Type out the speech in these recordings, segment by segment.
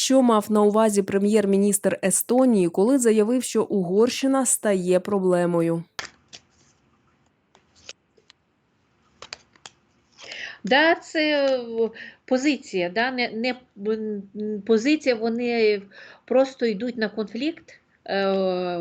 Що мав на увазі прем'єр-міністр Естонії, коли заявив, що Угорщина стає проблемою? Да, це е, позиція, да, не, не позиція, вони просто йдуть на конфлікт е,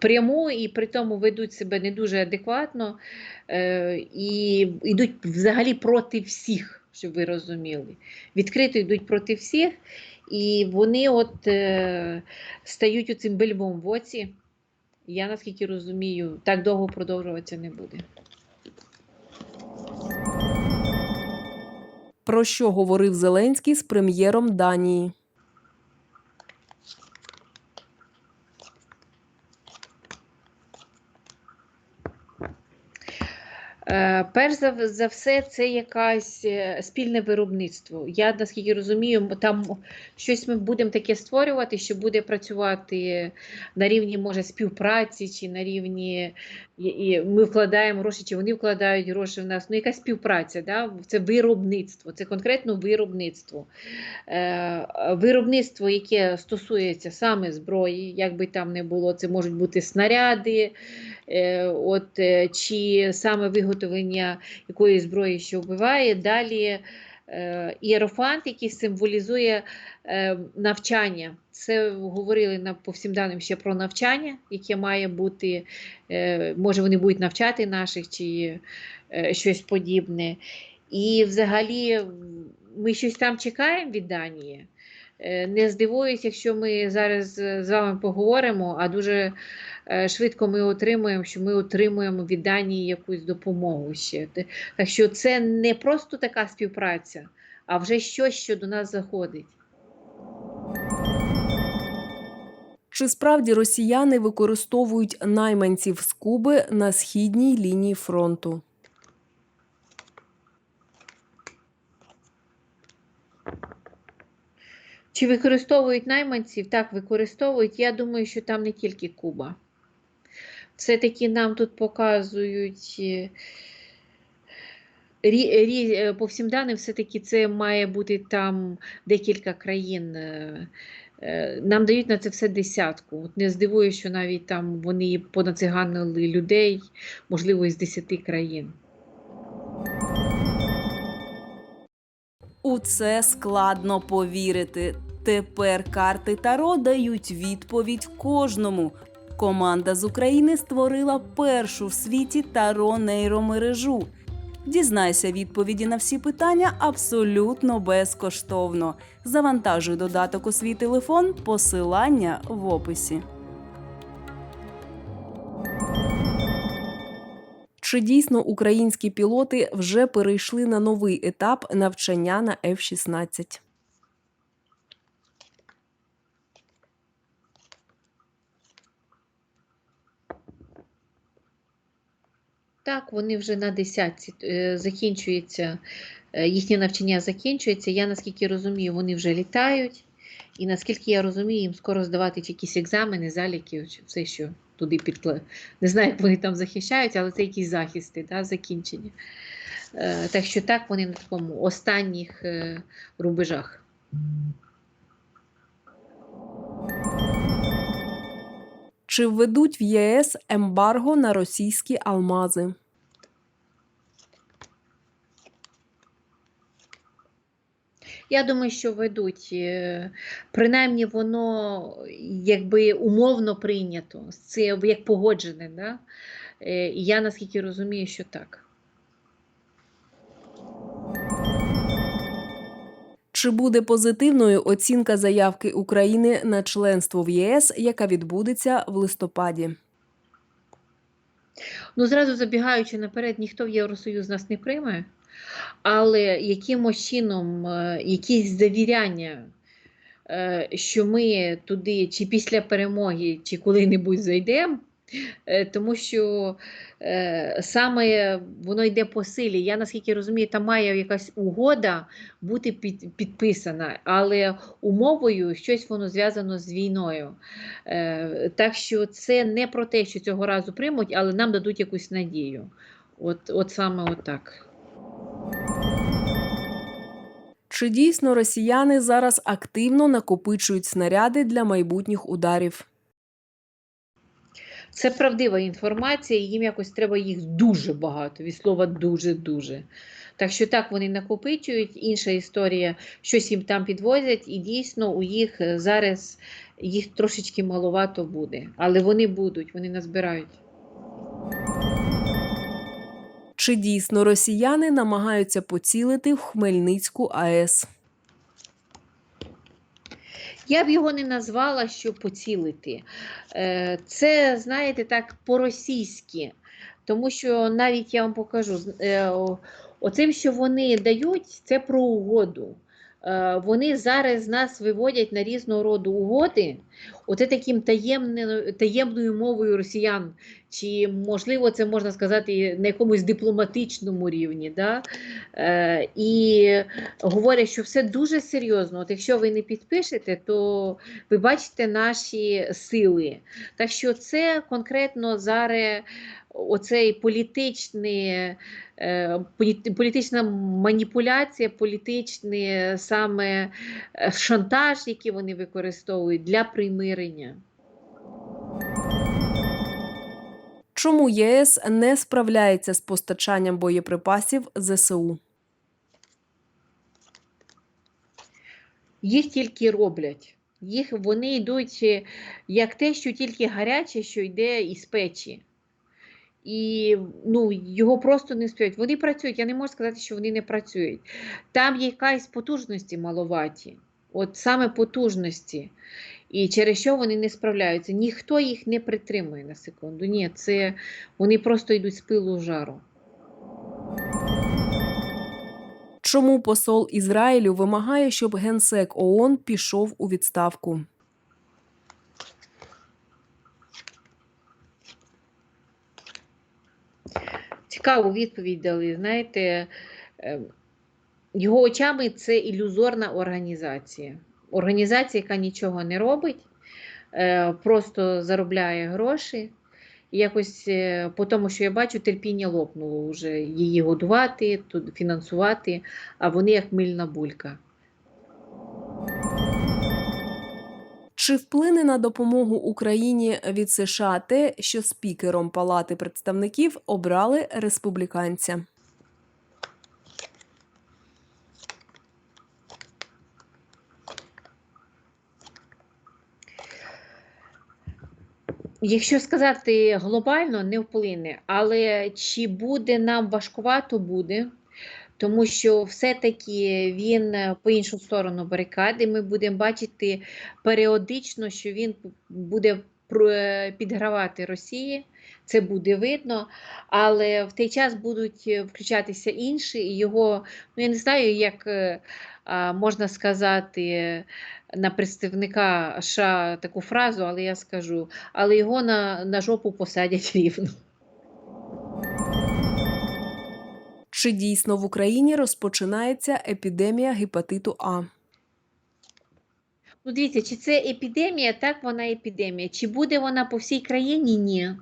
пряму і при тому ведуть себе не дуже адекватно е, і йдуть взагалі проти всіх, щоб ви розуміли. Відкрито йдуть проти всіх, і вони от е, стають оцим бельмом в оці. Я наскільки розумію, так довго продовжуватися не буде. Про що говорив Зеленський з прем'єром Данії? Перш за, за все, це якесь е, спільне виробництво. Я наскільки розумію, там щось ми будемо таке створювати, що буде працювати на рівні може співпраці, чи на рівні і, ми вкладаємо гроші, чи вони вкладають гроші в нас. Ну, якась співпраця, да? це виробництво, це конкретно виробництво. Е, Виробництво, яке стосується саме зброї, як би там не було, це можуть бути снаряди, е, от, е, чи саме виготовлення якоїсь зброї, що вбиває. Далі е, іерофант, який символізує е, навчання. Це говорили на, по всім даним ще про навчання, яке має бути, е, може вони будуть навчати наших чи щось подібне. І взагалі ми щось там чекаємо від Данії. Не здивуюсь, якщо ми зараз з вами поговоримо, а дуже швидко ми отримуємо, що ми отримуємо від Данії якусь допомогу ще. Так що це не просто така співпраця, а вже щось, що до нас заходить. Чи справді росіяни використовують найманців з Куби на східній лінії фронту? Чи використовують найманців? Так, використовують. Я думаю, що там не тільки Куба. Все-таки нам тут показують. е, Рі, рі, е, по всім даним, все-таки це має бути там декілька країн. е, Нам дають на це все десятку. От не здивуюсь, що навіть там вони понациганили людей, можливо, із десяти країн. У це складно повірити. Тепер карти Таро дають відповідь кожному. Команда з України створила першу в світі таро нейромережу. Дізнайся відповіді на всі питання абсолютно безкоштовно. Завантажуй додаток у свій телефон, посилання в описі. Чи дійсно українські пілоти вже перейшли на новий етап навчання на F-16? Так, вони вже на десятці е, закінчується, е, їхнє навчання закінчується. Я наскільки розумію, вони вже літають. І наскільки я розумію, їм скоро здавати якісь екзамени, заліки, все, що туди підкла. Не знаю, як вони там захищають, але це якісь захисти, да, закінчення. Е, Так що так, вони на такому останніх рубежах. Чи введуть в ЄС ембарго на російські алмази? Я думаю, що ведуть. е, Принаймні, воно якби умовно прийнято. Це як погоджене. Да? Е, я наскільки розумію, що так. Чи буде позитивною оцінка заявки України на членство в ЄС, яка відбудеться в листопаді? Ну, зразу забігаючи наперед, ніхто в Євросоюз нас не прийме, але якимось чином, е, якісь завіряння, е, що ми туди чи після перемоги, чи коли-небудь зайдемо, тому що е, саме воно йде по силі. Я наскільки розумію, там має якась угода бути під, підписана, але умовою щось воно зв'язано з війною. Е, так що це не про те, що цього разу приймуть, але нам дадуть якусь надію. От, от саме отак. Чи дійсно росіяни зараз активно накопичують снаряди для майбутніх ударів? Це правдива інформація, і їм якось треба їх дуже багато, від слова дуже-дуже. Так що так вони накопичують. Інша історія, щось їм там підвозять, і дійсно у їх е, зараз їх трошечки маловато буде. Але вони будуть, вони назбирають. Чи дійсно росіяни намагаються поцілити в Хмельницьку АЕС? Я б його не назвала, що поцілити. Е, Це, знаєте, так по-російськи. Тому що навіть я вам покажу, е, оцим, що вони дають, це про угоду. Е, Вони зараз нас виводять на різного роду угоди, оце таким таємною, таємною мовою росіян. Чи можливо це можна сказати на якомусь дипломатичному рівні. Да? Е, і говорять, що все дуже серйозно. От якщо ви не підпишете, то ви бачите наші сили. Так що це конкретно зараз оцей політичний, е, політична маніпуляція, політичний саме шантаж, який вони використовують для примирення. Чому ЄС не справляється з постачанням боєприпасів ЗСУ? Їх тільки роблять. Їх вони йдуть е, як те, що тільки гаряче, що йде із печі. І ну, його просто не стоять. Вони працюють. Я не можу сказати, що вони не працюють. Там є якась потужності маловаті. От саме потужності. І через що вони не справляються. Ніхто їх не притримує на секунду. Ні, це вони просто йдуть з пилу жару. Чому посол Ізраїлю вимагає, щоб генсек ООН пішов у відставку? Цікаву відповідь дали. Знаєте, е, його очами це ілюзорна організація. Організація, яка нічого не робить, е, просто заробляє гроші. Якось е, по тому, що я бачу, терпіння лопнуло вже її годувати, фінансувати, а вони як мильна булька. Чи вплине на допомогу Україні від США те, що спікером Палати представників обрали республіканця? Якщо сказати глобально, не вплине, але чи буде нам важкувато? Буде, тому що все-таки він е, по іншу сторону барикади. Ми будемо бачити періодично, що він буде е, підгравати Росії. Це буде видно, але в той час будуть е, включатися інші, і його, ну я не знаю, як можна сказати на представника США таку фразу, але я скажу, але його на, на жопу посадять рівно. Чи дійсно в Україні розпочинається епідемія гепатиту А? Ну, дивіться, чи це епідемія? Так, вона епідемія. Чи буде вона по всій країні? Ні.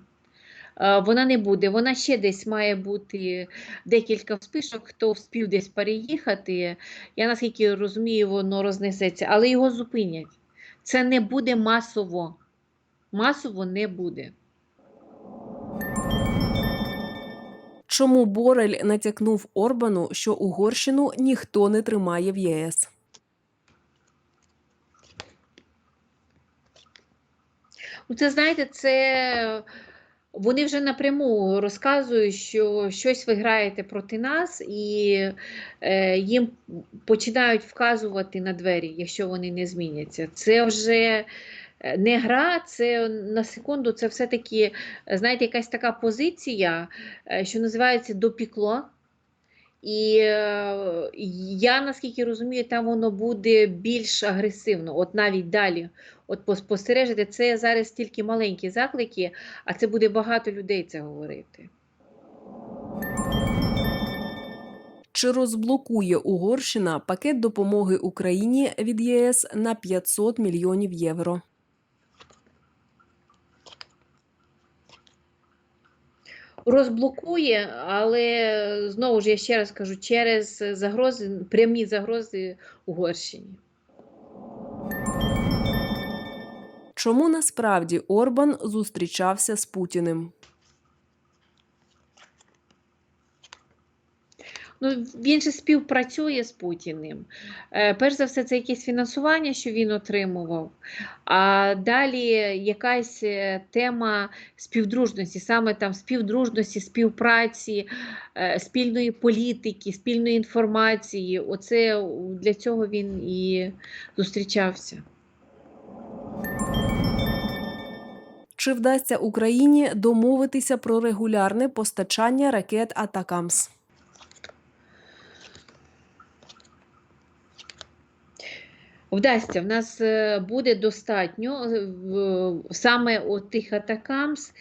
Е, Вона не буде. Вона ще десь має бути декілька вспишок, хто вспів десь переїхати. Я наскільки розумію, воно рознесеться, але його зупинять. Це не буде масово. Масово не буде. Чому Борель натякнув Орбану, що Угорщину ніхто не тримає в ЄС? Ну, це знаєте, це вони вже напряму розказують, що щось ви граєте проти нас, і е, їм починають вказувати на двері, якщо вони не зміняться. Це вже е, не гра, це на секунду, це все-таки, знаєте, якась така позиція, е, що називається допікло. І е, я наскільки розумію, там воно буде більш агресивно, от навіть далі. От спостережите, це зараз тільки маленькі заклики, а це буде багато людей це говорити. Чи розблокує Угорщина пакет допомоги Україні від ЄС на 500 мільйонів євро? Розблокує, але знову ж я ще раз кажу, через загрози, прямі загрози Угорщині. Чому насправді Орбан зустрічався з Путіним? Ну, він же співпрацює з Путіним. Е, Перш за все, це якесь фінансування, що він отримував. А далі якась е, тема співдружності, саме там співдружності, співпраці, е, спільної політики, спільної інформації. Оце для цього він і зустрічався. Чи вдасться Україні домовитися про регулярне постачання ракет Атакамс? Вдасться, в нас е, буде достатньо е, саме от тих атакамс.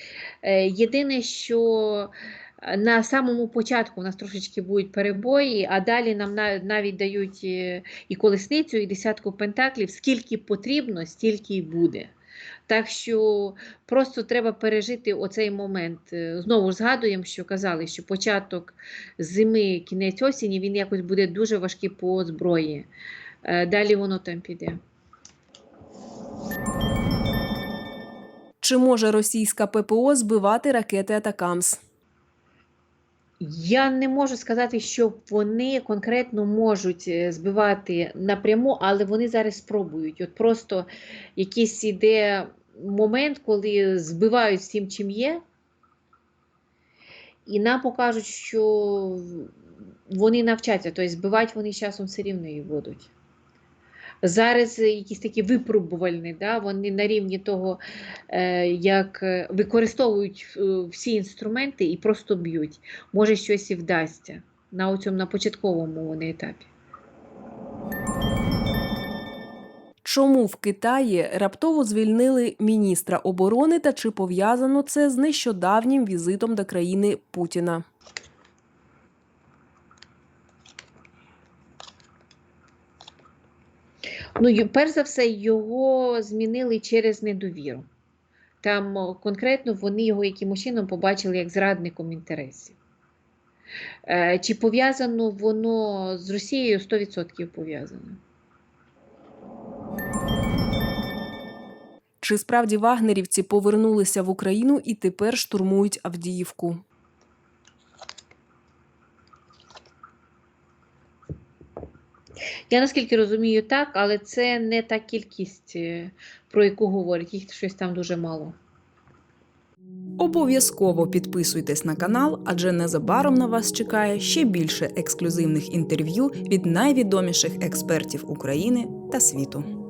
Е, Єдине, що на самому початку у нас трошечки будуть перебої, а далі нам навіть дають і колесницю, і десятку пентаклів. Скільки потрібно, стільки й буде. Так що просто треба пережити оцей момент. Знову ж згадуємо, що казали, що початок зими, кінець осені, він якось буде дуже важкий по зброї. Е, Далі воно там піде. Чи може російська ППО збивати ракети Атакамс? Я не можу сказати, що вони конкретно можуть е, збивати напряму, але вони зараз спробують. От просто якийсь іде момент, коли збивають всім, чим є, і нам покажуть, що вони навчаться, тобто збивати вони з часом все рівно її будуть. Зараз якісь такі випробувальні, да, вони на рівні того, е, як е, використовують е, всі інструменти і просто б'ють. Може, щось і вдасться на цьому на початковому вони етапі. Чому в Китаї раптово звільнили міністра оборони та чи пов'язано це з нещодавнім візитом до країни Путіна? Ну, перш за все, його змінили через недовіру. Там конкретно вони його якимось чином побачили як зрадником інтересів. Е, Чи пов'язано воно з Росією 100% пов'язано. Чи справді вагнерівці повернулися в Україну і тепер штурмують Авдіївку? Я наскільки розумію, так, але це не та кількість, е, про яку говорять, їх щось там дуже мало. Обов'язково підписуйтесь на канал, адже незабаром на вас чекає ще більше ексклюзивних інтерв'ю від найвідоміших експертів України та світу.